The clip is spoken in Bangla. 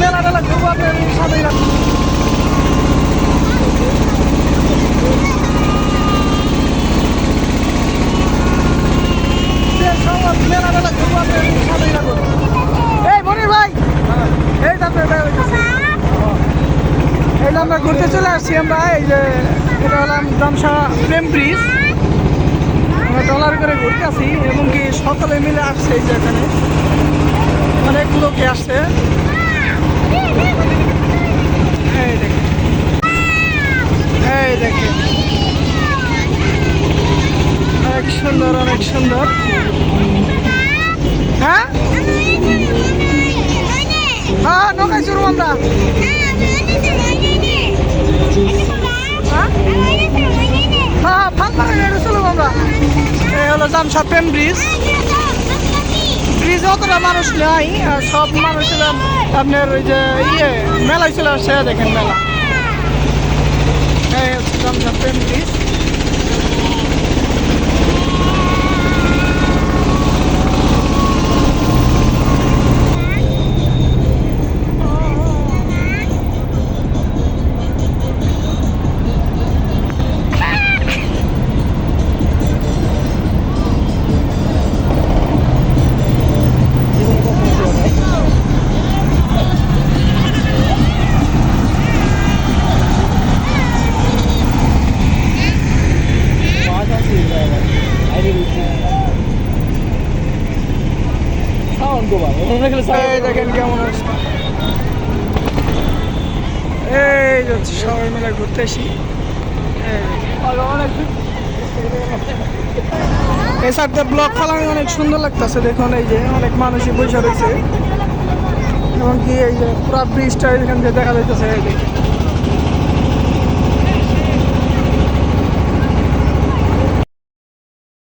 মেলা মেলা ঘুরবো আপনার সাথেই রাখব। এই মনির ভাই, এই এই আমরা ঘুরতে চলে আসছি আমরা, এই যে এটা হলাম জামসা প্রেম ব্রিজ আমরা ডলার করে ঘুরতে আসি এবং কি সকলে মিলে আসছে এই যে এখানে। অনেক লোকে আসছে এই দেখেন এই দেখেন অনেক সুন্দর অনেক সুন্দর। হ্যাঁ? হ্যাঁ নৌকায় চড়বো আমরা। হ্যাঁ ফাঁক গাড়ি হলো জামসা প্রেম ব্রিজ ব্রিজে অতটা মানুষ নাই সব মানুষ হলো আপনার ওই যে ইয়ে মেলায় চলে আসছে দেখেন মেলা। এই হচ্ছে জামসা প্রেম ব্রিজ দেখেন কেমন এই সবাই মিলে এই সাইডটা ব্লক অনেক সুন্দর লাগতেছে, দেখুন এই যে অনেক মানুষই বসে রয়েছে। এবং কি এই যে পুরা ব্রিজটা এখান থেকে দেখা যাইতেছে